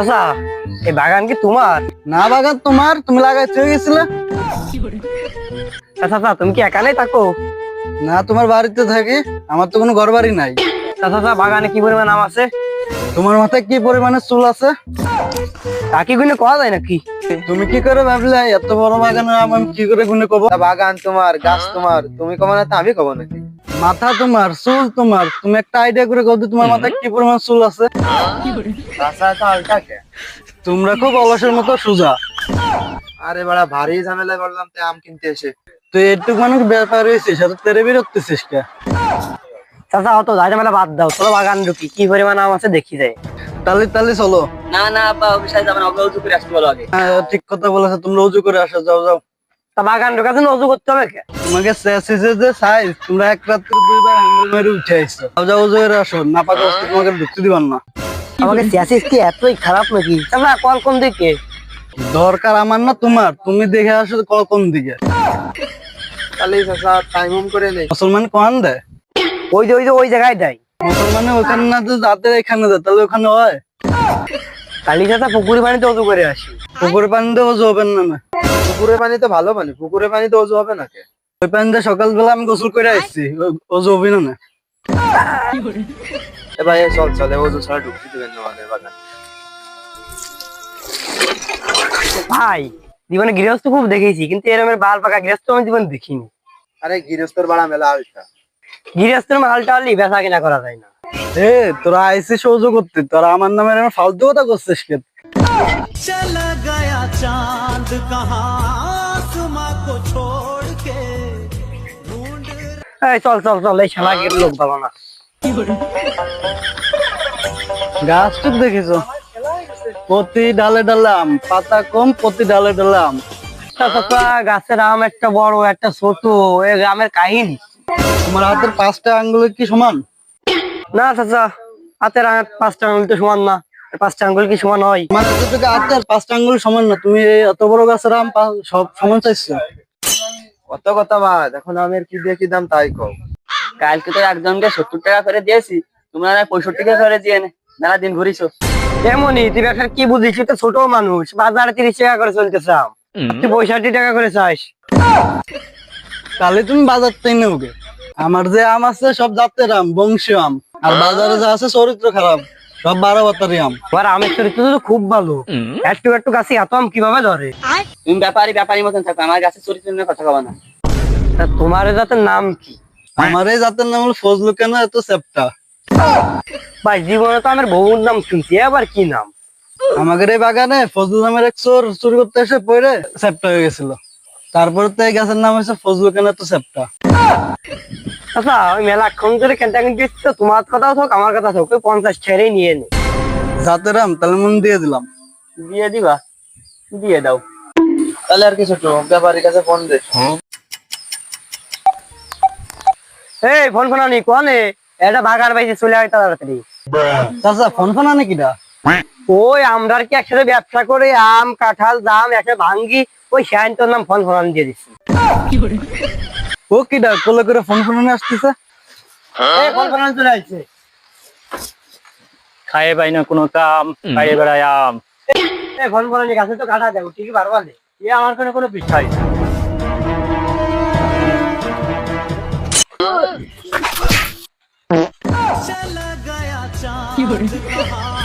আচ্ছা এই বাগান কি তোমার? না বাগান তোমার। তুমি লাগাই চলে গেছিলে? আচ্ছা আচ্ছা তুমি কি একানেই থাকো? না তোমার বাড়িতে থাকি। আমার তো কোনো ঘর বাড়ি নাই। আচ্ছা আচ্ছা বাগানে কি পরিমাণ আম আছে? তোমার মাথায় কি পরিমাণে চুল আছে? তা কি গুনে কোয়া যায় নাকি? তুমি কি করে ভাবলে এত বড় বাগানের আম আমি কি করে গুনে কব? বাগান তোমার গাছ তোমার তুমি কমা না আমি কব নাকি? মাথা তোমার চুল তোমার। তুমি একটা আইডিয়া করে কব তোমার মাথায় কি পরিমাণ চুল আছে? তোমরা খুব অলসের মতো সোজা। আরে বাড়া ভারী ঝামেলা করলাম তো আম কিনতে এসে। তুই একটু মানুষ ব্যাপার হয়েছিস সাথে তেরে বেরোতেছিস কে? চাচা অত বাদ দাও চলো বাগান ঢুকি কি পরিমাণ আম আছে দেখি যায় তালি তালি চলো। না না আব্বা অফিসে যাবেন করে আসতে বলো আগে। হ্যাঁ, ঠিক কথা বলেছ তোমরা উজু করে আসো যাও যাও। তা বাগান ঢোকার জন্য করতে হবে কে? তোমাকে চেয়েছে যে সাইজ তোমরা এক রাত্রে দুইবার হ্যান্ডেল মেরে উঠে আসছো যাও যাও উজু আসো না পাকা অবস্থা তোমাকে ঢুকতে দিবার না। আমাকে সিয়াসিস কি এতই খারাপ নাকি? চাচা কল কোন দিকে? দরকার আমার না তোমার। তুমি দেখে আসো কল কোন দিকে। তাহলে চাচা টাইম হোম করে নেই মুসলমান কোন দেয় ওই যে ওই যে ওই জায়গায় দেয়। মুসলমানে ওখানে না তো রাতে এখানে দেয় তাহলে ওখানে হয়। কালি চাচা পুকুরি পানিতে উঁচু করে আসি। পুকুরের পানিতে ওজু হবেন না না। পুকুরের পানি তো ভালো পানি পুকুরের পানি তো অজু হবে নাকি গৃহস্থের করা যায় না। তোরা আইসি সহ্য করতে তোরা আমার নামে ফালতু কথা করছিস চাঁদ এই চল চল চল, এই শালা লোক ভালো না। গাছ তো দেখেছ? প্রতি ডালে ডালে পাতা কম, প্রতি ডালে ডালে আম গাছের আম একটা বড়, একটা ছোট, এ আমের কাহিনী। তোমার হাতের পাঁচটা আঙ্গুল কি সমান? না, চাচা, হাতের পাঁচটা আঙুল তো সমান না। পাঁচটা আঙ্গুল কি সমান হয়? আমার পাঁচটা আঙ্গুল সমান না। তুমি এত বড় গাছের আম সব সমান চাইছো। কত কথা বাদ এখন আমের কি দিয়ে কি দাম তাই কও। কালকে তো একজনকে সত্তর টাকা করে দিয়েছি তোমরা না পঁয়ষট্টি টাকা করে দিয়ে নে মেলা দিন ঘুরিছো। এমনই তুই ব্যবসার কি বুঝিস? তো ছোট মানুষ বাজারে তিরিশ টাকা করে চলতেছে আম। তুই পঁয়ষট্টি টাকা করে চাস। তাহলে তুমি বাজার থেকে নেওগে আমার যে আম আছে সব জাতের আম বংশীয় আম। আর বাজারে যা আছে চরিত্র খারাপ। সব বারো বাতারি আম আমার আমের চরিত্র তো খুব ভালো। একটু একটু গাছে এত আম কীভাবে ধরে? তুমি ব্যাপারী ব্যাপারী মতন থাকো আমার কাছে চরিত্র নিয়ে কথা কবা না। তা তোমার জাতের নাম কি? আমার এই জাতের নাম হলো ফজলু কেন এত সেপ্টা ভাই জীবনে তো আমার বহুর নাম শুনছি আবার কি নাম? আমাদের এই বাগানে ফজলু নামের এক চোর চুরি করতে এসে পড়ে সেপ্টা হয়ে গেছিল। তারপরে তো এই গাছের নাম হয়েছে ফজলু কেন এত সেপ্টা আচ্ছা ওই মেলাক্ষণ ধরে কেনটা কিন্তু তোমার কথাও থাক আমার কথা থাক ওই পঞ্চাশ ছেড়েই নিয়ে নে। জাতের আম তাহলে মন দিয়ে দিলাম। দিয়ে দিবা? দিয়ে দাও। তাহলে আর কিছু তো ব্যাপারীর কাছে ফোন দে। এই ফোন ফোন আনি কোনে? এটা বাইছে চলে আয় তাড়াতাড়ি। চাচা ফোন ফোন আনে কিটা ওই আমরা কি একসাথে ব্যবসা করে আম কাঁঠাল দাম একসাথে ভাঙ্গি ওই শ্যানটোর নাম ফোন ফোন দিয়ে দিচ্ছি। ও কিটা কোলে করে ফোন ফোন আনে আসতেছে এই ফোন ফোন চলে আসছে খাইয়ে পাই না কোনো কাম খাইয়ে বেড়াই আম এই ফোন ফোন আনি গাছে তো কাটা দেবো ঠিকই পারবা নে এ আমার কোনো কোনো বিষয় না चला गया चांद कहाँ